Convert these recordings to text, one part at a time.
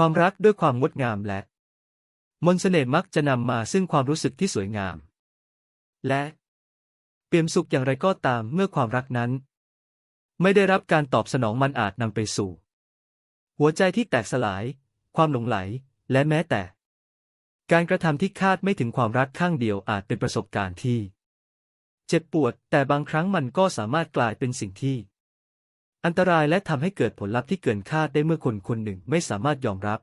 ความรักด้วยความงดงามและ มนเสน่ห์มักจะนำมาซึ่งความรู้สึกที่สวยงาม และ เปี่ยมสุขอย่างไรก็ตามเมื่อความรักนั้น ไม่ได้รับการตอบสนองมันอาจนำไปสู่ หัวใจที่แตกสลาย ความหลงไหล และแม้แต่ การกระทำที่คาดไม่ถึงความรักข้างเดียวอาจเป็นประสบการณ์ที่ เจ็บปวด แต่บางครั้งมันก็สามารถกลายเป็นสิ่งที่ อันตรายและทำให้เกิดผลลัพธ์ที่เกินคาดได้เมื่อคนคนหนึ่งไม่สามารถยอมรับ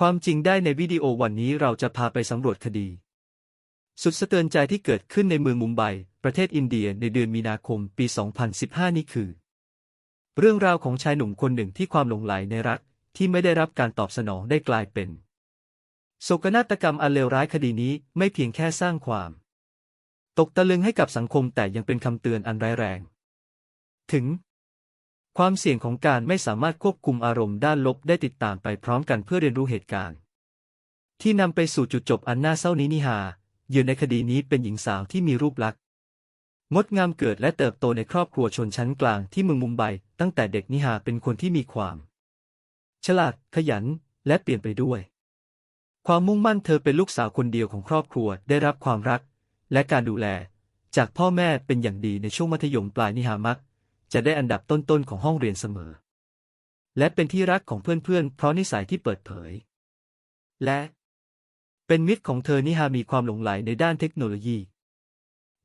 ความจริงได้ในวิดีโอวันนี้เราจะพาไปสำรวจคดี สุดสะเทือนใจที่เกิดขึ้นในเมืองมุมไบ ประเทศอินเดียในเดือนมีนาคมปี 2015 นี้คือ เรื่องราวของชายหนุ่มคนหนึ่งที่ความหลงใหลในรักที่ไม่ได้รับการตอบสนองได้กลายเป็น โศกนาฏกรรมอันเลวร้ายคดีนี้ไม่เพียงแค่สร้างความ ตกตะลึงให้กับสังคมแต่ยังเป็นคำเตือนอันร้ายแรง ถึง ความเสี่ยงของการไม่สามารถควบคุมอารมณ์ด้านลบได้ติดตามไปพร้อมกันเพื่อเรียนรู้เหตุการณ์ ที่นำไปสู่จุดจบอันน่าเศร้านี้นิฮาเหยื่อในคดีนี้เป็นหญิงสาวที่มีรูปลักษณ์งดงามเกิดและเติบโตในครอบครัวชนชั้นกลางที่เมืองมุมไบตั้งแต่เด็กนิฮาเป็นคนที่มีความ ฉลาด ขยัน และเปลี่ยนไปด้วย ความมุ่งมั่นเธอเป็นลูกสาวคนเดียวของครอบครัวได้รับความรัก และการดูแล จากพ่อแม่เป็นอย่างดีในช่วงมัธยมปลายนิฮามัก จะได้อันดับต้นๆของห้องเรียนเสมอ และเป็นที่รักของเพื่อนๆ เพราะนิสัยที่เปิดเผย และเป็นมิตรของเธอนิฮามีความหลงใหลในด้านเทคโนโลยี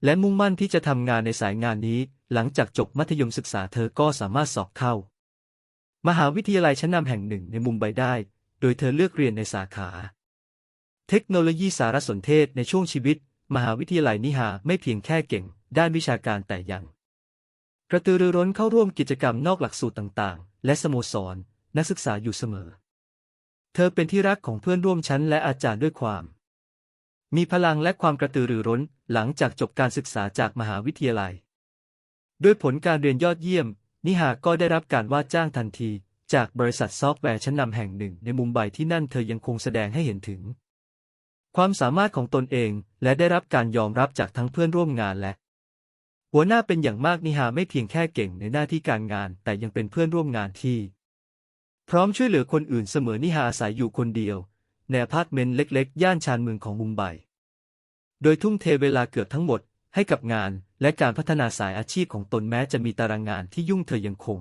และมุ่งมั่นที่จะทำงานในสายงานนี้ หลังจากจบมัธยมศึกษาเธอก็สามารถสอบเข้า มหาวิทยาลัยชั้นนำแห่งหนึ่งในมุมไบได้ โดยเธอเลือกเรียนในสาขา เทคโนโลยีสารสนเทศในช่วงชีวิต มหาวิทยาลัยนิฮาไม่เพียงแค่เก่ง ด้านวิชาการแต่ยัง กระตือรือร้นเข้าร่วมกิจกรรมนอกหลักสูตรต่างๆ และสโมสร นักศึกษาอยู่เสมอ เธอเป็นที่รักของเพื่อนร่วมชั้นและอาจารย์ด้วยความ มีพลังและความกระตือรือร้นหลังจากจบการศึกษาจากมหาวิทยาลัย ด้วยผลการเรียนยอดเยี่ยม นิฮาก็ได้รับการว่าจ้างทันที จากบริษัทซอฟต์แวร์ชั้นนำแห่งหนึ่งในมุมไบที่นั่นเธอยังคงแสดงให้เห็นถึง ความสามารถของตนเองและได้รับการยอมรับจากทั้งเพื่อนร่วมงานและ หัวหน้าเป็นอย่างมากนิฮาไม่เพียงแค่เก่งในหน้าที่การงาน แต่ยังเป็นเพื่อนร่วมงานที่ พร้อมช่วยเหลือคนอื่นเสมอนิฮาอาศัยอยู่คนเดียว ในอพาร์ตเมนต์เล็กๆ ย่านชานเมืองของมุมไบ โดยทุ่มเทเวลาเกือบทั้งหมดให้กับงานและการพัฒนาสายอาชีพของตนแม้จะมีตารางงานที่ยุ่งเธอยังคง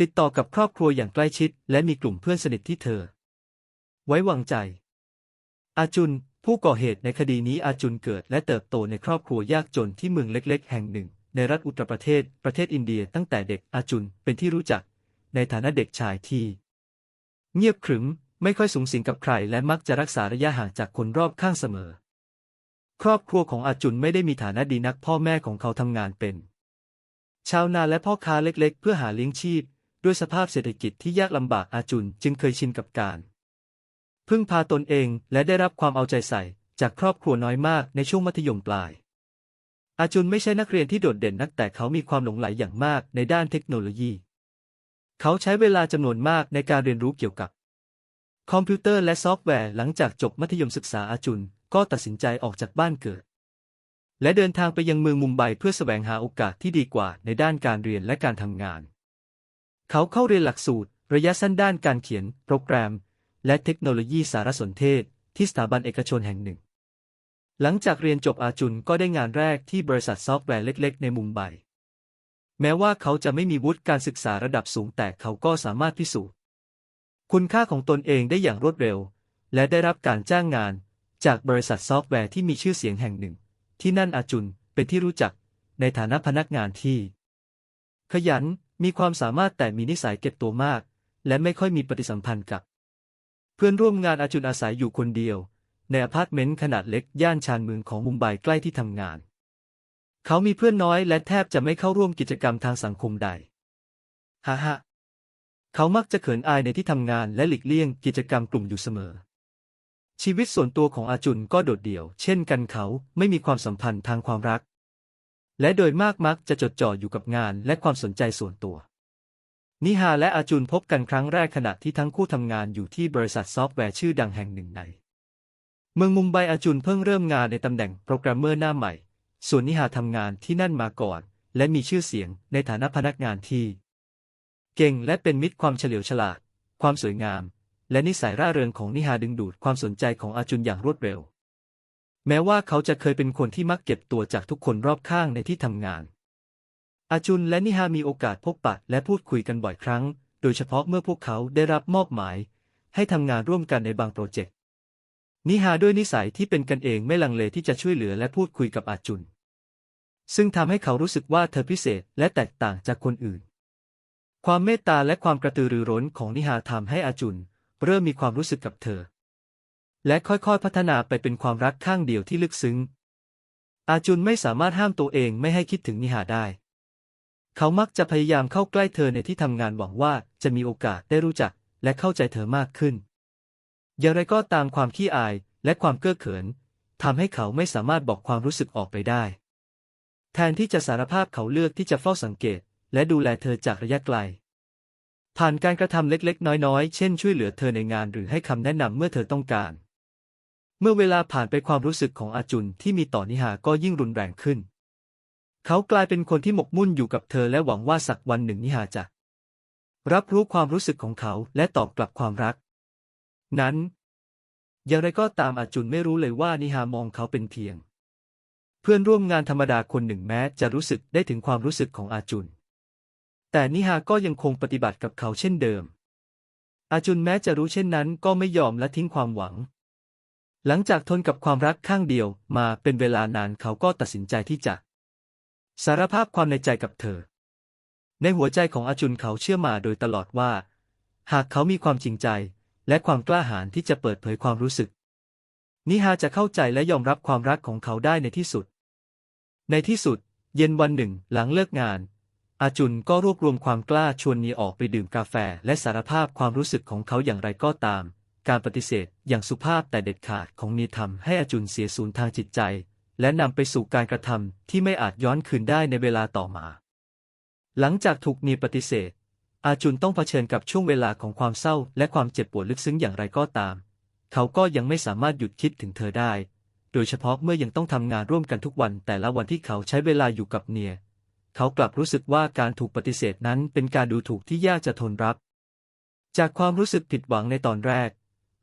ติดต่อกับครอบครัวอย่างใกล้ชิด และมีกลุ่มเพื่อนสนิทที่เธอ ไว้วางใจ อาจุน ผู้ก่อเหตุในคดีนี้อาจุนเกิดและเติบโตในครอบครัวยากจนที่เมืองเล็ก ๆ แห่งหนึ่ง ในรัฐอุตรประเทศ ประเทศอินเดียตั้งแต่เด็กอาจุนเป็นที่รู้จัก ในฐานะเด็กชายที่ เงียบขรึม ไม่ค่อยสูงสิงกับใคร และมักจะรักษาระยะห่างจากคนรอบข้างเสมอ ครอบครัวของอาจุนไม่ได้มีฐานะดีนักพ่อแม่ของเขาทำงานเป็น ชาวนาและพ่อค้าเล็ก ๆ เพื่อหาเลี้ยงชีพ ด้วยสภาพเศรษฐกิจที่ยากลำบากอาจุนจึงเคยชินกับการ พึ่งพาตนเองและได้รับความเอาใจใส่ จากครอบครัวน้อยมากในช่วงมัธยมปลาย อาจุนไม่ใช่นักเรียนที่โดดเด่นนักแต่เขามีความหลงใหลอย่างมากในด้านเทคโนโลยี เขาใช้เวลาจำนวนมากในการเรียนรู้เกี่ยวกับ คอมพิวเตอร์และซอฟต์แวร์หลังจากจบมัธยมศึกษาอาจุนก็ตัดสินใจออกจากบ้านเกิด และเดินทางไปยังเมืองมุมไบเพื่อแสวงหาโอกาสที่ดีกว่าในด้านการเรียนและการทำงาน เขาเข้าเรียนหลักสูตร ระยะสั้นด้านการเขียน โปรแกรม และเทคโนโลยีสารสนเทศ ที่สถาบันเอกชนแห่งหนึ่ง หลังจากเรียนจบอาจุนก็ได้งานแรกที่บริษัทซอฟต์แวร์เล็ก ๆ ในมุมไบ แม้ว่าเขาจะไม่มีวุฒิการศึกษาระดับสูงแต่เขาก็สามารถพิสูจน์ คุณค่าของตนเองได้อย่างรวดเร็ว และได้รับการจ้างงาน จากบริษัทซอฟต์แวร์ที่มีชื่อเสียงแห่งหนึ่ง ที่นั่นอาจุนเป็นที่รู้จักในฐานะพนักงานที่ ขยันมีความสามารถแต่มีนิสัยเก็บตัวมาก และไม่ค่อยมีปฏิสัมพันธ์กับ เพื่อนร่วมงานอาจุนอาศัยอยู่คนเดียว ในอพาร์ตเมนต์ขนาดเล็กย่านชานเมืองของมุมไบใกล้ที่ทำงาน เขามีเพื่อนน้อยและแทบจะไม่เข้าร่วมกิจกรรมทางสังคมใดฮ่าฮ่าเขามักจะเขินอายในที่ทำงานและหลีกเลี่ยงกิจกรรมกลุ่มอยู่เสมอ ชีวิตส่วนตัวของอาจุนก็โดดเดี่ยว เช่นกันเขาไม่มีความสัมพันธ์ทางความรัก และโดยมากมักจะจดจ่ออยู่กับงานและความสนใจส่วนตัว นิฮาและอาจุนพบกันครั้งแรกขณะที่ทั้งคู่ทำงานอยู่ที่บริษัทซอฟต์แวร์ชื่อดังแห่งหนึ่งใน เมืองมุมไบอาจุนเพิ่งเริ่มงานในตำแหน่งโปรแกรมเมอร์หน้าใหม่ ส่วนนิฮาทำงานที่นั่นมาก่อน และมีชื่อเสียงในฐานะพนักงานที่ เก่งและเป็นมิตรความเฉลียวฉลาด ความสวยงาม และนิสัยร่าเริงของนิฮาดึงดูดความสนใจของอาจุนอย่างรวดเร็ว แม้ว่าเขาจะเคยเป็นคนที่มักเก็บตัวจากทุกคนรอบข้างในที่ทำงาน อาจุนและนิฮามีโอกาสพบปะและพูดคุยกันบ่อยครั้ง โดยเฉพาะเมื่อพวกเขาได้รับมอบหมาย ให้ทำงานร่วมกันในบางโปรเจกต์ นิฮาด้วยนิสัยที่เป็นกันเองไม่ลังเลที่จะช่วยเหลือและพูดคุยกับอาจุน ซึ่งทำให้เขารู้สึกว่าเธอพิเศษและแตกต่างจากคนอื่น ความเมตตาและความกระตือรือร้นของนิฮาทำให้อาจุน เริ่มมีความรู้สึกกับเธอ และค่อยๆพัฒนาไปเป็นความรักข้างเดียวที่ลึกซึ้ง อาจุนไม่สามารถห้ามตัวเองไม่ให้คิดถึงนิฮาได้ เขามักจะพยายามเข้าใกล้เธอในที่ทำงานหวังว่าจะมีโอกาสได้รู้จักและเข้าใจเธอมากขึ้น อย่างไรก็ตามความขี้อายและความเก้อเขินทำให้เขาไม่สามารถบอกความรู้สึกออกไปได้ แทนที่จะสารภาพเขาเลือกที่จะเฝ้าสังเกต และดูแลเธอจากระยะไกล ผ่านการกระทำเล็กๆ น้อยๆ เช่นช่วยเหลือเธอในงานหรือให้คำแนะนำเมื่อเธอต้องการ เมื่อเวลาผ่านไปความรู้สึกของอาจุนที่มีต่อนิหาก็ยิ่งรุนแรงขึ้น เขากลายเป็นคนที่หมกมุ่นอยู่กับเธอและหวังว่าสักวันหนึ่งนิหาจะรับรู้ความรู้สึกของเขาและตอบกลับความรัก นั้น อย่างไรก็ตามอาจุนไม่รู้เลยว่านิฮามองเขาเป็นเพียง เพื่อนร่วมงานธรรมดาคนหนึ่งแม้จะรู้สึกได้ถึงความรู้สึกของอาจุน แต่นิฮาก็ยังคงปฏิบัติกับเขาเช่นเดิม อาจุนแม้จะรู้เช่นนั้นก็ไม่ยอมและทิ้งความหวัง หลังจากทนกับความรักข้างเดียวมาเป็นเวลานานเขาก็ตัดสินใจที่จะ สารภาพความในใจกับเธอ ในหัวใจของอาจุนเขาเชื่อมาโดยตลอดว่า หากเขามีความจริงใจ และความกล้าหาญที่จะเปิดเผยความรู้สึก นิฮาจะเข้าใจและยอมรับความรักของเขาได้ในที่สุด ในที่สุด เย็นวันหนึ่งหลังเลิกงาน อาจุนก็รวบรวมความกล้าชวนนีออกไปดื่มกาแฟและสารภาพความรู้สึกของเขาอย่างไรก็ตาม การปฏิเสธอย่างสุภาพแต่เด็ดขาดของนีทำให้อาจุนเสียสูญทางจิตใจ และนำไปสู่การกระทำที่ไม่อาจย้อนคืนได้ในเวลาต่อมา หลังจากถูกนีปฏิเสธ อาจุนต้องเผชิญกับช่วงเวลาของความเศร้าและความเจ็บปวดลึกซึ้งอย่างไรก็ตาม เขาก็ยังไม่สามารถหยุดคิดถึงเธอได้ โดยเฉพาะเมื่อยังต้องทำงานร่วมกันทุกวัน แต่ละวันที่เขาใช้เวลาอยู่กับเนีย เขากลับรู้สึกว่าการถูกปฏิเสธนั้นเป็นการดูถูกที่ยากจะทนรับ จากความรู้สึกผิดหวังในตอนแรก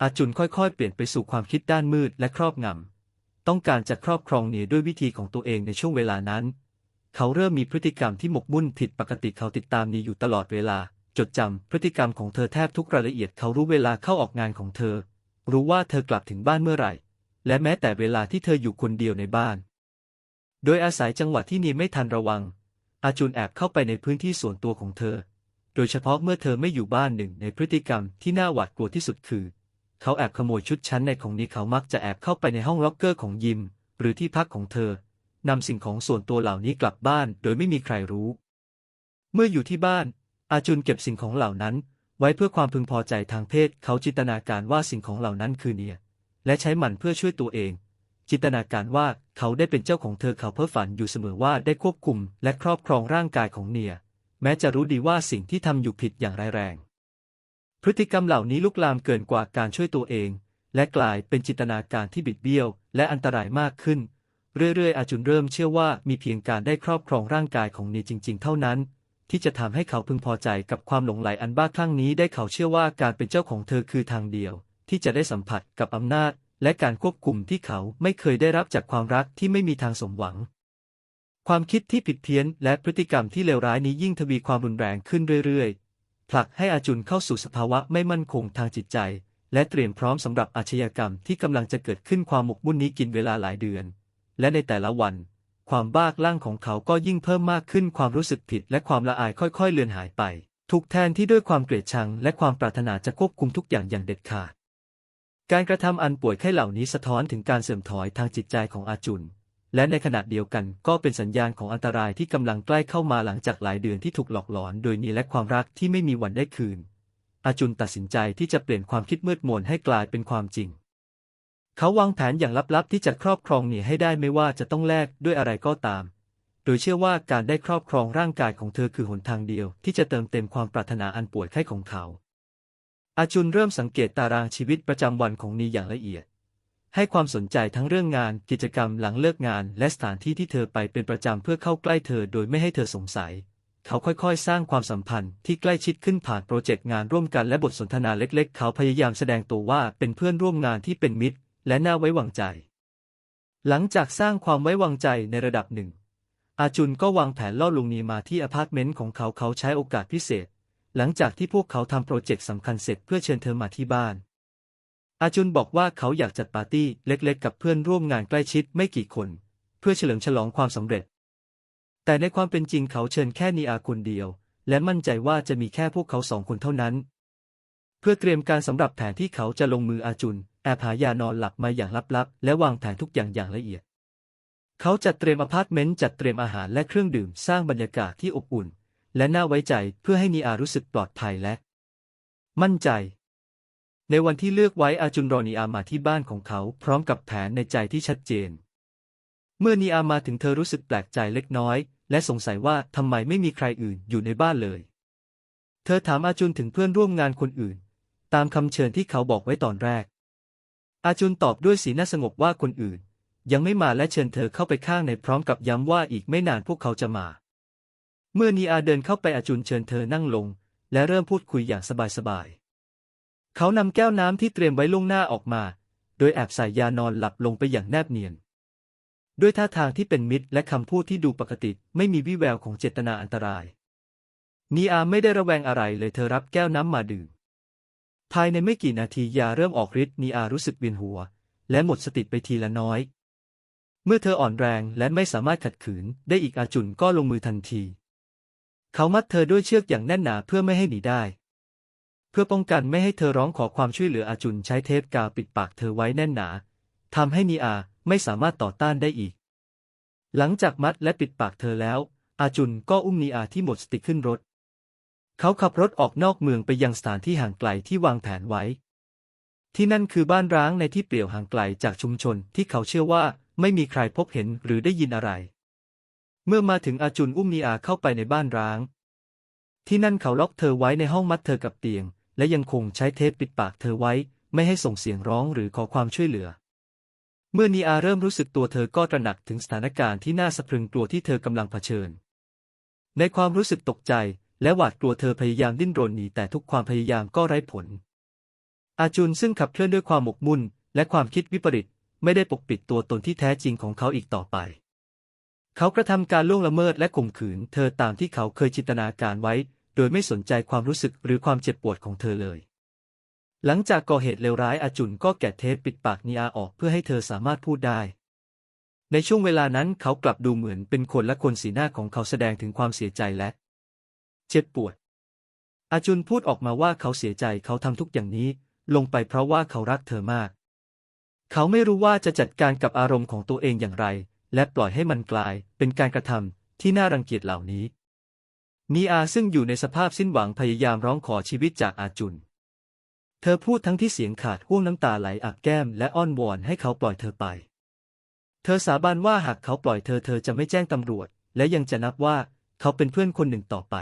อาจุนค่อยๆ เปลี่ยนไปสู่ความคิดด้านมืดและครอบงำ ต้องการจะครอบครองเนียด้วยวิธีของตัวเองในช่วงเวลานั้น เขาเริ่มมีพฤติกรรมที่หมกมุ่นผิดปกติเขาติดตามเนียอยู่ตลอดเวลา จดจำพฤติกรรมของเธอแทบทุกรายละเอียดเขารู้เวลาเข้าออกงานของเธอ รู้ว่าเธอกลับถึงบ้านเมื่อไหร่ และแม้แต่เวลาที่เธออยู่คนเดียวในบ้าน โดยอาศัยจังหวะที่นีไม่ทันระวัง อาจุนแอบเข้าไปในพื้นที่ส่วนตัวของเธอ โดยเฉพาะเมื่อเธอไม่อยู่บ้านหนึ่งในพฤติกรรมที่น่าหวาดกลัวที่สุดคือ เขาแอบขโมยชุดชั้นในของนีเขามักจะแอบเข้าไปในห้องล็อกเกอร์ของยิม หรือที่พักของเธอนำสิ่งของส่วนตัวเหล่านี้กลับบ้าน โดยไม่มีใครรู้ เมื่ออยู่ที่บ้าน อาจุนเก็บสิ่งของเหล่านั้น ไว้เพื่อความพึงพอใจทางเพศ เขาจินตนาการว่าสิ่งของเหล่านั้นคือเนีย และใช้มันเพื่อช่วยตัวเอง จินตนาการว่าเขาได้เป็นเจ้าของเธอเขาเพ้อฝันอยู่เสมอว่าได้ควบคุม และครอบครองร่างกายของเนีย แม้จะรู้ดีว่าสิ่งที่ทำอยู่ผิดอย่างร้ายแรง พฤติกรรมเหล่านี้ลุกลามเกินกว่าการช่วยตัวเอง และกลายเป็นจินตนาการที่บิดเบี้ยว และอันตรายมากขึ้น เรื่อยๆ อาจุนเริ่มเชื่อว่ามีเพียงการได้ครอบครองร่างกายของเนีจริง ๆ เท่านั้น ที่จะทำให้เขาพึงพอใจกับความหลงไหลอันบ้าคลั่งนี้ได้เขาเชื่อว่าการเป็นเจ้าของเธอคือทางเดียว ที่จะได้สัมผัสกับอำนาจ และการควบคุมที่เขาไม่เคยได้รับจากความรักที่ไม่มีทางสมหวัง ความคิดที่ผิดเพี้ยน และพฤติกรรมที่เลวร้ายนี้ยิ่งทวีความรุนแรงขึ้นเรื่อยๆ ผลักให้อาจุนเข้าสู่สภาวะไม่มั่นคงทางจิตใจ และเตรียมพร้อมสำหรับอาชญากรรมที่กำลังจะเกิดขึ้นความหมกมุ่นนี้กินเวลาหลายเดือน และในแต่ละวัน ความบ้าคลั่งของเขาก็ยิ่งเพิ่มมากขึ้นความรู้สึกผิด และความละอายค่อยๆ เลือนหายไป ถูกแทนที่ด้วยความเกลียดชัง และความปรารถนาจะควบคุมทุกอย่างอย่างเด็ดขาด การกระทำอันป่วยไข้เหล่านี้สะท้อนถึงการเสื่อมถอยทางจิตใจของอาจุน และในขณะเดียวกันก็เป็นสัญญาณของอันตรายที่กำลังใกล้เข้ามาหลังจากหลายเดือนที่ถูกหลอกหลอนโดยนีและความรักที่ไม่มีวันได้คืน อาจุนตัดสินใจที่จะเปลี่ยนความคิดมืดมนให้กลายเป็นความจริง เขาวางแผนอย่างลับๆที่จะครอบครองเนีให้ได้ไม่ว่าจะต้องแลกด้วยอะไรก็ตาม โดยเชื่อว่าการได้ครอบครองร่างกายของเธอคือหนทางเดียว ที่จะเติมเต็มความปรารถนาอันปวยไข้ของเขา อาจุนเริ่มสังเกตตารางชีวิตประจำวันของนีอย่างละเอียด ให้ความสนใจทั้งเรื่องงาน กิจกรรมหลังเลิกงาน และสถานที่ที่เธอไปเป็นประจำเพื่อเข้าใกล้เธอโดยไม่ให้เธอสงสัย เขาค่อยๆ สร้างความสัมพันธ์ที่ใกล้ชิดขึ้นผ่านโปรเจกต์งานร่วมกันและบทสนทนาเล็กๆ เขาพยายามแสดงตัวว่าเป็นเพื่อนร่วมงานที่เป็นมิตร และน่าไว้วางใจ หลังจากสร้างความไว้วางใจในระดับหนึ่ง อาจุนก็วางแผนล่อลวงนีมาที่อพาร์ตเมนต์ของเขาเขาใช้โอกาสพิเศษ หลังจากที่พวกเขาทำโปรเจกต์สำคัญเสร็จเพื่อเชิญเธอมาที่บ้าน อาจุนบอกว่าเขาอยากจัดปาร์ตี้เล็กๆ กับเพื่อนร่วมงานใกล้ชิดไม่กี่คน เพื่อเฉลิมฉลองความสำเร็จ แต่ในความเป็นจริงเขาเชิญแค่นีอาคนเดียว และมั่นใจว่าจะมีแค่พวกเขาสองคนเท่านั้น เพื่อเตรียมการสำหรับแผนที่เขาจะลงมืออาจุนแอบหายานอนหลับมาอย่างลับๆ และวางแผนทุกอย่างอย่างละเอียด เขาจัดเตรียมอพาร์ตเมนต์จัดเตรียมอาหารและเครื่องดื่มสร้างบรรยากาศที่อบอุ่น และน่าไว้ใจเพื่อให้นีอารู้สึกปลอดภัยและ มั่นใจ ในวันที่เลือกไว้อาจุนรอนีอามาที่บ้านของเขาพร้อมกับแผนในใจที่ชัดเจน เมื่อนีอามาถึงเธอรู้สึกแปลกใจเล็กน้อย และสงสัยว่าทำไมไม่มีใครอื่นอยู่ในบ้านเลย เธอถามอาจุนถึงเพื่อนร่วมงานคนอื่น ตามคำเชิญที่เขาบอกไว้ตอนแรก อาจุนตอบด้วยสีหน้าสงบว่าคนอื่น ยังไม่มาและเชิญเธอเข้าไปข้างในพร้อมกับย้ำว่าอีกไม่นานพวกเขาจะมา เมื่อนีอาเดินเข้าไปอาจุนเชิญเธอนั่งลง และเริ่มพูดคุยอย่างสบายๆ เขานำแก้วน้ำที่เตรียมไว้ล่วงหน้าออกมา โดยแอบใส่ยานอนหลับลงไปอย่างแนบเนียน ด้วยท่าทางที่เป็นมิตรและคำพูดที่ดูปกติไม่มีวิแววของเจตนาอันตราย นีอาไม่ได้ระแวงอะไรเลยเธอรับแก้วน้ำมาดื่ม ภายในไม่กี่นาทียาเริ่มออกฤทธิ์นีอารู้สึกเวียนหัว และหมดสติไปทีละน้อย เมื่อเธออ่อนแรงและไม่สามารถขัดขืนได้อีกอาจุนก็ลงมือทันที เขามัดเธอด้วยเชือกอย่างแน่นหนาเพื่อไม่ให้หนีได้ เพื่อป้องกันไม่ให้เธอร้องขอความช่วยเหลืออาจุนใช้เทปกาวปิดปากเธอไว้แน่นหนาทำให้นีอาไม่สามารถต่อต้านได้อีก หลังจากมัดและปิดปากเธอแล้ว อาจุนก็อุ้มนีอาที่หมดสติขึ้นรถ เขาขับรถออกนอกเมืองไปยังสถานที่ห่างไกลที่วางแผนไว้ ที่นั่นคือบ้านร้างในที่เปลี่ยวห่างไกลจากชุมชนที่เขาเชื่อว่าไม่มีใครพบเห็นหรือได้ยินอะไร เมื่อมาถึงอาจุนอุ้มนีอาเข้าไปในบ้านร้าง ที่นั่นเขาล็อกเธอไว้ในห้องมัดเธอกับเตียง และยังคงใช้เทปปิดปากเธอไว้ ไม่ให้ส่งเสียงร้องหรือขอความช่วยเหลือ เมื่อนีอาเริ่มรู้สึกตัวเธอก็ตระหนักถึงสถานการณ์ที่น่าสะพรึงกลัวที่เธอกำลังเผชิญ ในความรู้สึกตกใจ และหวาดกลัวเธอพยายามดิ้นรนหนีแต่ทุกความพยายามก็ไร้ผล อาจุนซึ่งขับเคลื่อนด้วยความหมกมุ่น และความคิดวิปริตไม่ได้ปกปิดตัวตนที่แท้จริงของเขาอีกต่อไป เขากระทำการล่วงละเมิดและข่มขืน เธอตามที่เขาเคยจินตนาการไว้ โดยไม่สนใจความรู้สึกหรือความเจ็บปวดของเธอเลย หลังจากก่อเหตุเลวร้ายอาจุนก็แกะเทปปิดปากนีอาออกเพื่อให้เธอสามารถพูดได้ ในช่วงเวลานั้นเขากลับดูเหมือนเป็นคนและคนสีหน้าของเขาแสดงถึงความเสียใจและ เจ็บปวด อาจุนพูดออกมาว่าเขาเสียใจเขาทำทุกอย่างนี้ ลงไปเพราะว่าเขารักเธอมาก เขาไม่รู้ว่าจะจัดการกับอารมณ์ของตัวเองอย่างไร และปล่อยให้มันกลาย เป็นการกระทำที่น่ารังเกียจเหล่านี้ นีอาซึ่งอยู่ในสภาพสิ้นหวังพยายามร้องขอชีวิตจากอาจุน เธอพูดทั้งที่เสียงขาดห่วงน้ำตาไหลอักแก้มและอ้อนวอนให้เขาปล่อยเธอไป เธอสาบานว่าหากเขาปล่อยเธอเธอจะไม่แจ้งตำรวจ และยังจะนับว่าเขาเป็นเพื่อนคนหนึ่งต่อไป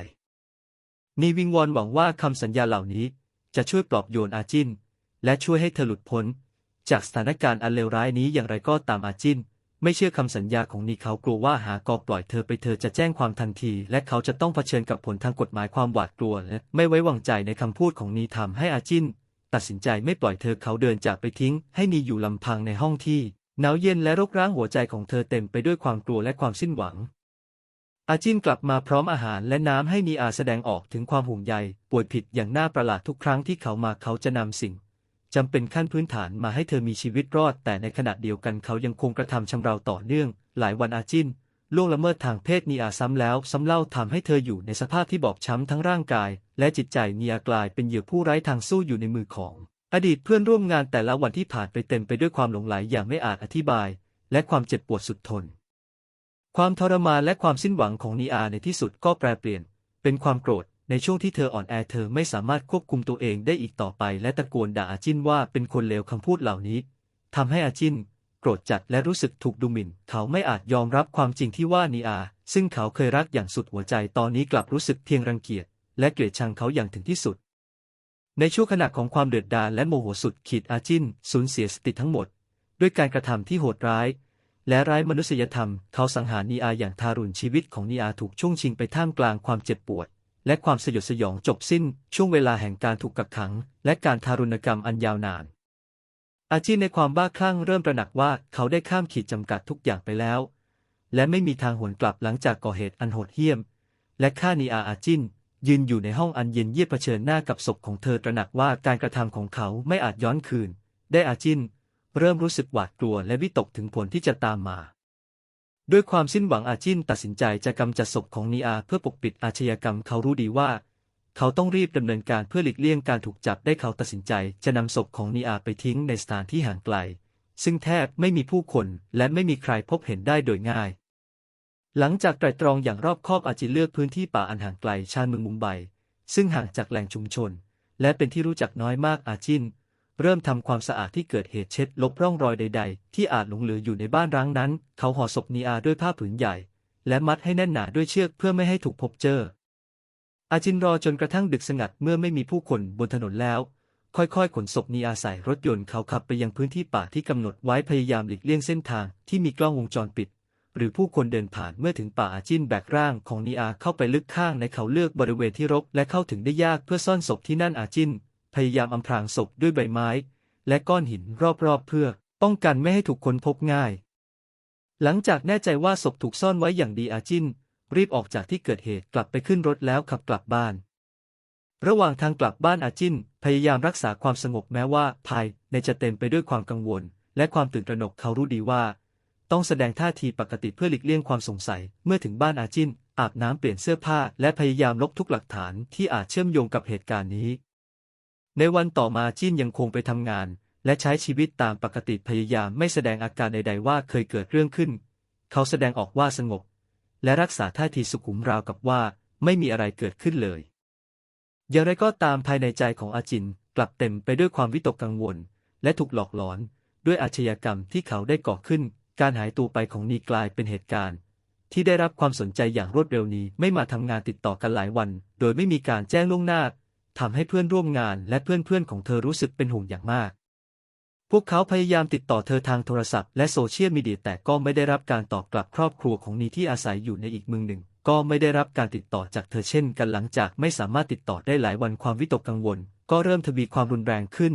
นีวิงวอนหวังว่าคำสัญญาเหล่านี้จะช่วยปลอบโยนอาจิน และช่วยให้เธอหลุดพ้น จากสถานการณ์อันเลวร้ายนี้อย่างไรก็ตามอาจิน ไม่เชื่อคำสัญญาของนีเขากลัวว่าหากอปล่อยเธอไปเธอจะแจ้งความทันที และเขาจะต้องเผชิญกับผลทางกฎหมายความหวาดกลัวและไม่ไว้วางใจในคำพูดของนีทำให้อาจินตัดสินใจไม่ปล่อยเธอเขาเดินจากไปทิ้ง ให้นีอยู่ลำพังในห้องที่หนาวเย็นและรกร้างหัวใจของเธอเต็มไปด้วยความกลัวและความสิ้นหวัง อาจินกลับมาพร้อมอาหารและน้ำให้นีอาแสดงออกถึงความห่วงใยป่วยผิดอย่างน่าประหลาดทุกครั้งที่เขามาเขาจะนำสิ่ง จำเป็นขั้นพื้นฐานมาให้เธอมีชีวิตรอด แต่ในขณะเดียวกันเขายังคงกระทำชำเราต่อเนื่อง หลายวันอาจินล่วงละเมิดทางเพศนีอาซ้ำแล้วซ้ำเล่าทำให้เธออยู่ในสภาพที่บอบช้ำทั้งร่างกาย และจิตใจนีอากลายเป็นเหยื่อผู้ไร้ทางสู้อยู่ในมือของ อดีตเพื่อนร่วมงานแต่ละวันที่ผ่านไปเต็มไปด้วยความหลงไหลอย่างไม่อาจอธิบาย และความเจ็บปวดสุดทน ความทรมานและความสิ้นหวังของนีอาในที่สุดก็แปรเปลี่ยน เป็นความโกรธ ในช่วงที่เธออ่อนแอเธอไม่สามารถควบคุมตัวเองได้อีกต่อไป และตะโกนด่าอาจินว่าเป็นคนเลวคำพูดเหล่านี้ทำให้อาจินโกรธจัดและรู้สึกถูกดูหมิ่น เขาไม่อาจยอมรับความจริงที่ว่านีอา ซึ่งเขาเคยรักอย่างสุดหัวใจตอนนี้กลับรู้สึกเพียงรังเกียจ และเกลียดชังเขาอย่างถึงที่สุด ในช่วงขณะของความเดือดดาลและโมโหสุดขีดอาจินสูญเสียสติทั้งหมด ด้วยการกระทำที่โหดร้าย และร้ายมนุษยธรรม เขาสังหารนีอาอย่างทารุณชีวิตของนีอาถูกช่วงชิงไปท่ามกลางความเจ็บปวด และความสยดสยองจบสิ้น ช่วงเวลาแห่งการถูกกักขัง และการทารุณกรรมอันยาวนาน อาจินในความบ้าคลั่งเริ่มตระหนักว่าเขาได้ข้ามขีดจำกัดทุกอย่างไปแล้ว และไม่มีทางหวนกลับหลังจากก่อเหตุอันโหดเหี้ยม และฆ่านีอาอาจินยืนอยู่ในห้องอันเย็นเยียบเผชิญหน้ากับศพของเธอตระหนักว่าการกระทำของเขาไม่อาจย้อนคืน ได้อาจินเริ่มรู้สึกหวาดกลัวและวิตกถึงผลที่จะตามมา ด้วยความสิ้นหวังอาจินตัดสินใจจะกำจัดศพของนีอาเพื่อปกปิดอาชญากรรมเขารู้ดีว่า เขาต้องรีบดำเนินการเพื่อหลีกเลี่ยงการถูกจับได้เขาตัดสินใจจะนำศพของนีอาไปทิ้งในสถานที่ห่างไกล ซึ่งแทบไม่มีผู้คนและไม่มีใครพบเห็นได้โดยง่าย หลังจากไตรตรองอย่างรอบคอบอาจินเลือกพื้นที่ป่าอันห่างไกลชานเมืองมุมไบซึ่งห่างจากแหล่งชุมชน และเป็นที่รู้จักน้อยมากอาจิน เริ่มทำความสะอาดที่เกิดเหตุเช็ดลบร่องรอยใด ๆ ที่อาจหลงเหลืออยู่ในบ้านร้างนั้น เขาห่อศพนีอาด้วยผ้าผืนใหญ่ และมัดให้แน่นหนาด้วยเชือกเพื่อไม่ให้ถูกพบเจอ อาจินรอจนกระทั่งดึกสงัดเมื่อไม่มีผู้คนบนถนนแล้ว ค่อยๆ ขนศพนีอาใส่รถยนต์เขาขับไปยังพื้นที่ป่าที่กำหนดไว้พยายามหลีกเลี่ยงเส้นทางที่มีกล้องวงจรปิด หรือผู้คนเดินผ่านเมื่อถึงป่าอาจินแบกร่างของนีอาเข้าไปลึกข้างในเขาเลือกบริเวณที่รกและเข้าถึงได้ยากเพื่อซ่อนศพที่นั่นอาจิน พยายามอำพรางศพด้วยใบไม้ และก้อนหินรอบๆเพื่อ ป้องกันไม่ให้ถูกค้นพบง่าย หลังจากแน่ใจว่าศพถูกซ่อนไว้อย่างดีอาจินรีบออกจากที่เกิดเหตุกลับไปขึ้นรถแล้วขับกลับบ้าน ระหว่างทางกลับบ้านอาจินพยายามรักษาความสงบแม้ว่าภายในจะเต็มไปด้วยความกังวล และความตื่นตระหนกเขารู้ดีว่า ต้องแสดงท่าทีปกติเพื่อหลีกเลี่ยงความสงสัย เมื่อถึงบ้านอาจินอาบน้ำเปลี่ยนเสื้อผ้า และพยายามลบทุกหลักฐานที่อาจเชื่อมโยงกับเหตุการณ์นี้ ในวันต่อมาจินยังคงไปทำงาน และใช้ชีวิตตามปกติพยายามไม่แสดงอาการใดๆว่าเคยเกิดเรื่องขึ้น เขาแสดงออกว่าสงบ และรักษาท่าทีสุขุมราวกับว่าไม่มีอะไรเกิดขึ้นเลย อย่างไรก็ตามภายในใจของอาจินกลับเต็มไปด้วยความวิตกกังวล และถูกหลอกหลอนด้วยอาชญากรรมที่เขาได้ก่อขึ้น การหายตัวไปของนีกลายเป็นเหตุการณ์ ที่ได้รับความสนใจอย่างรวดเร็วนี้ไม่มาทำงานติดต่อกันหลายวัน โดยไม่มีการแจ้งล่วงหน้า ทำให้เพื่อนร่วมงานและเพื่อนๆของเธอรู้สึกเป็นห่วงอย่างมาก พวกเขาพยายามติดต่อเธอทางโทรศัพท์และโซเชียลมีเดียแต่ก็ไม่ได้รับการตอบกลับครอบครัวของนีที่อาศัยอยู่ในอีกเมืองหนึ่ง ก็ไม่ได้รับการติดต่อจากเธอเช่นกันหลังจากไม่สามารถติดต่อได้หลายวันความวิตกกังวล ก็เริ่มทวีความรุนแรงขึ้น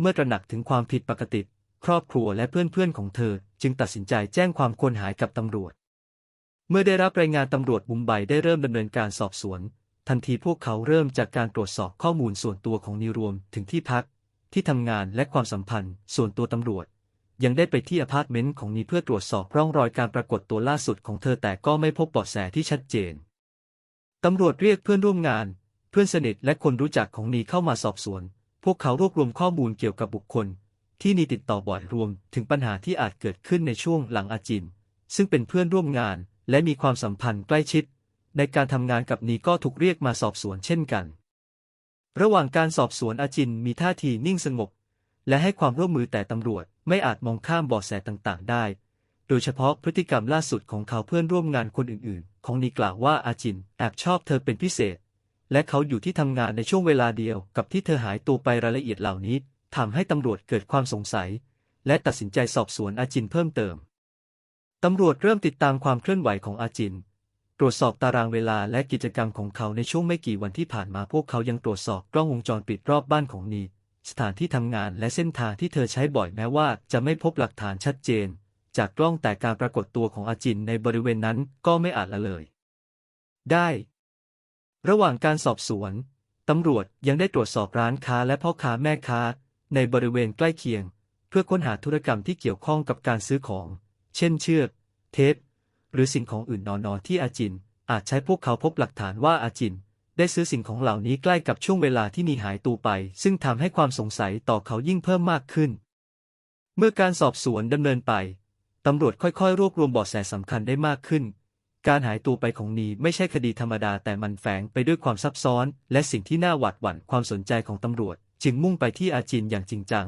เมื่อตระหนักถึงความผิดปกติ ครอบครัวและเพื่อนๆของเธอ จึงตัดสินใจแจ้งความคนหายกับตำรวจ เมื่อได้รับรายงานตำรวจมุมไบได้เริ่มดำเนินการสอบสวน ทันทีพวกเขาเริ่มจากการตรวจสอบข้อมูลส่วนตัวของนิรวมถึงที่พัก ที่ทำงานและความสัมพันธ์ ส่วนตัวตำรวจ ยังได้ไปที่อพาร์ตเมนต์ของนีเพื่อตรวจสอบร่องรอยการปรากฏตัวล่าสุดของเธอแต่ก็ไม่พบเบาะแสที่ชัดเจนตำรวจเรียกเพื่อนร่วมงาน เพื่อนสนิทและคนรู้จักของนีเข้ามาสอบสวน พวกเขารวบรวมข้อมูลเกี่ยวกับบุคคล ที่นีติดต่อบ่อยรวมถึงปัญหาที่อาจเกิดขึ้นในช่วงหลังอาจิน ซึ่งเป็นเพื่อนร่วมงานและมีความสัมพันธ์ใกล้ชิด ในการทำงานกับนีก็ถูกเรียกมาสอบสวนเช่นกัน ระหว่างการสอบสวนอาจินมีท่าทีนิ่งสงบ และให้ความร่วมมือแต่ตำรวจไม่อาจมองข้ามเบาะแสต่างๆ ได้ โดยเฉพาะพฤติกรรมล่าสุดของเขาเพื่อนร่วมงานคนอื่นๆ ของนีกล่าวว่าอาจินแอบชอบเธอเป็นพิเศษ และเขาอยู่ที่ทำงานในช่วงเวลาเดียวกับที่เธอหายตัวไปรายละเอียดเหล่านี้ทำให้ตำรวจเกิดความสงสัย และตัดสินใจสอบสวนอาจินเพิ่มเติมตำรวจเริ่มติดตามความเคลื่อนไหวของอาจิน ตรวจสอบตารางเวลาและกิจกรรมของเขาในช่วงไม่กี่วันที่ผ่านมาพวกเขายังตรวจสอบกล้องวงจรปิดรอบบ้านของนีสถานที่ทำงานและเส้นทางที่เธอใช้บ่อยแม้ว่าจะไม่พบหลักฐานชัดเจน จากกล้องแต่การปรากฏตัวของอาจินในบริเวณนั้นก็ไม่อาจละเลย ได้ ระหว่างการสอบสวนตำรวจยังได้ตรวจสอบร้านค้าและพ่อค้าแม่ค้า ในบริเวณใกล้เคียง เพื่อค้นหาธุรกรรมที่เกี่ยวข้องกับการซื้อของ เช่นเชือก เทป หรือสิ่งของอื่นนอนๆที่อาจิน อาจใช้พวกเขาพบหลักฐานว่าอาจิน ได้ซื้อสิ่งของเหล่านี้ใกล้กับช่วงเวลาที่นีหายตัวไป ซึ่งทำให้ความสงสัยต่อเขายิ่งเพิ่มมากขึ้น เมื่อการสอบสวนดำเนินไปตำรวจค่อยๆ รวบรวมเบาะแสสำคัญได้มากขึ้น การหายตัวไปของนีไม่ใช่คดีธรรมดาแต่มันแฝงไปด้วยความซับซ้อน และสิ่งที่น่าหวาดหวั่นความสนใจของตำรวจ จึงมุ่งไปที่อาจินอย่างจริงจัง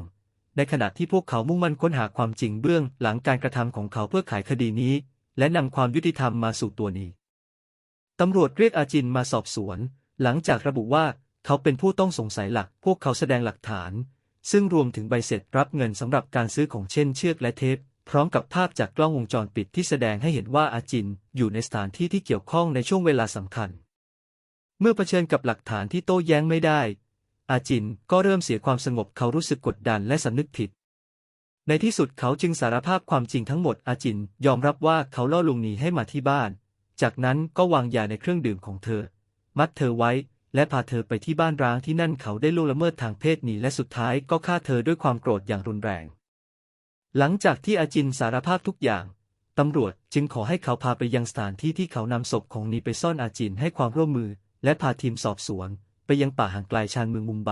ในขณะที่พวกเขามุ่งมั่นค้นหาความจริงเบื้องหลังการกระทำของเขาเพื่อไขคดีนี้ และนำความยุติธรรมมาสู่ตัวนีตำรวจเรียกอาจินมาสอบสวน หลังจากระบุว่าเขาเป็นผู้ต้องสงสัยหลัก พวกเขาแสดงหลักฐาน ซึ่งรวมถึงใบเสร็จรับเงินสำหรับการซื้อของเช่นเชือกและเทป พร้อมกับภาพจากกล้องวงจรปิดที่แสดงให้เห็นว่าอาจินอยู่ในสถานที่ที่เกี่ยวข้องในช่วงเวลาสำคัญ เมื่อเผชิญกับหลักฐานที่โต้แย้งไม่ได้ อาจินก็เริ่มเสียความสงบเขารู้สึกกดดันและสำนึกผิด ในที่สุดเขาจึงสารภาพความจริงทั้งหมดอาจินยอมรับว่าเขาล่อลวงนีให้มาที่บ้าน จากนั้นก็วางยาในเครื่องดื่มของเธอ มัดเธอไว้ และพาเธอไปที่บ้านร้างที่นั่นเขาได้ล่วงละเมิดทางเพศนีและสุดท้ายก็ฆ่าเธอด้วยความโกรธอย่างรุนแรง หลังจากที่อาจินสารภาพทุกอย่างตำรวจจึงขอให้เขาพาไปยังสถานที่ที่เขานำศพของนีไปซ่อนอาจินให้ความร่วมมือ และพาทีมสอบสวน ไปยังป่าห่างไกลชานเมืองมุมไบ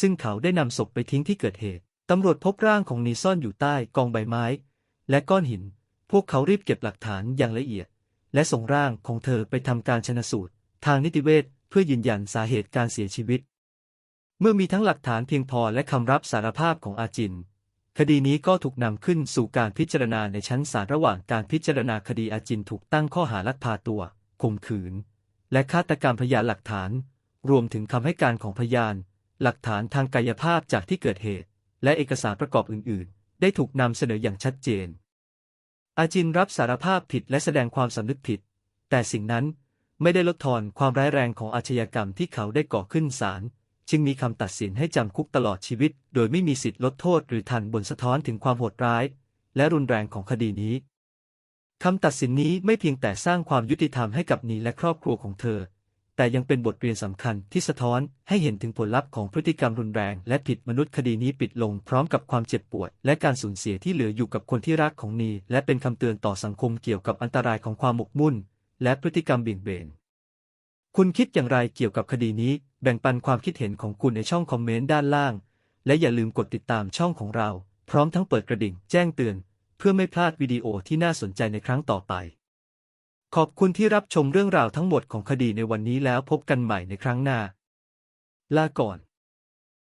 ซึ่งเขาได้นำศพไปทิ้งที่เกิดเหตุ ตำรวจพบร่างของนีซ่อนอยู่ใต้กองใบไม้ และก้อนหิน พวกเขารีบเก็บหลักฐานอย่างละเอียด และส่งร่างของเธอไปทำการชนสูตร ทางนิติเวชเพื่อยืนยันสาเหตุการเสียชีวิต เมื่อมีทั้งหลักฐานเพียงพอและคำรับสารภาพของอาจิน คดีนี้ก็ถูกนำขึ้นสู่การพิจารณาในชั้นศาลระหว่างการพิจารณาคดีอาจินถูกตั้งข้อหาลักพาตัวข่มขืน และฆาตกรรมพยานหลักฐาน รวมถึงคำให้การของพยาน หลักฐานทางกายภาพจากที่เกิดเหตุ และเอกสารประกอบอื่น ๆ ได้ถูกนำเสนออย่างชัดเจน อาจินรับสารภาพผิดและแสดงความสำนึกผิด แต่สิ่งนั้นไม่ได้ลดทอนความร้ายแรงของอาชญากรรมที่เขาได้ก่อขึ้นศาลจึงมีคำตัดสินให้จำคุกตลอดชีวิต โดยไม่มีสิทธิ์ลดโทษหรือทันบนสะท้อนถึงความโหดร้าย และรุนแรงของคดีนี้คำตัดสินนี้ไม่เพียงแต่สร้างความยุติธรรมให้กับนีและครอบครัวของเธอ แต่ยังเป็นบทเรียนสำคัญที่สะท้อนให้เห็นถึงผลลัพธ์ของพฤติกรรมรุนแรงและผิดมนุษย์คดีนี้ปิดลงพร้อมกับความเจ็บปวด และการสูญเสียที่เหลืออยู่กับคนที่รักของนี และเป็นคำเตือนต่อสังคมเกี่ยวกับอันตรายของความหมกมุ่น และพฤติกรรมเบี่ยงเบน คุณคิดอย่างไรเกี่ยวกับคดีนี้ แบ่งปันความคิดเห็นของคุณในช่องคอมเมนต์ด้านล่าง และอย่าลืมกดติดตามช่องของเรา พร้อมทั้งเปิดกระดิ่งแจ้งเตือน เพื่อไม่พลาดวิดีโอที่น่าสนใจในครั้งต่อไป ขอบคุณที่รับชมเรื่องราวทั้งหมดของคดีในวันนี้แล้วพบกันใหม่ในครั้งหน้า ลาก่อน